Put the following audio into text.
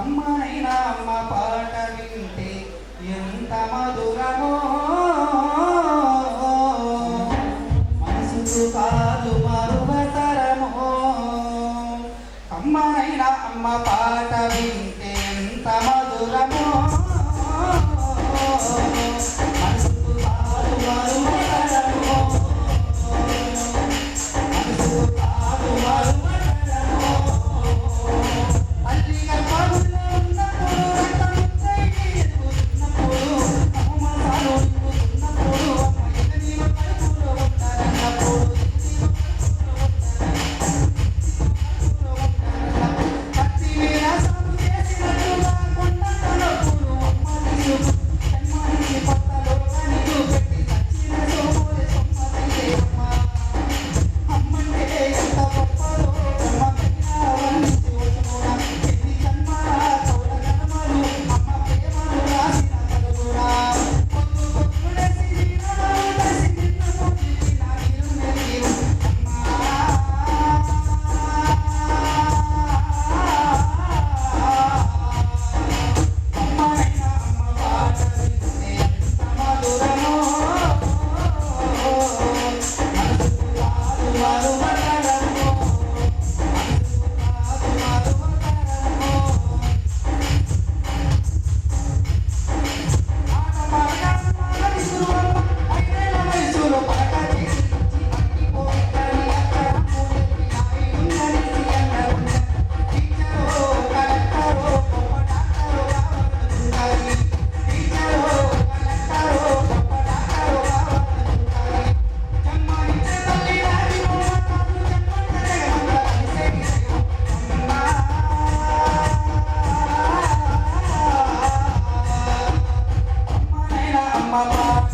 అమ్మాయిన అమ్మ పాట వింటే ఎంత మధురమో. మనసుకు కాదు మరువతరమో అమ్మాయిన అమ్మ పాట వింటే ఎంత మధురమో. మనసుకు కాదు మరువతరమో మనసుకు mama.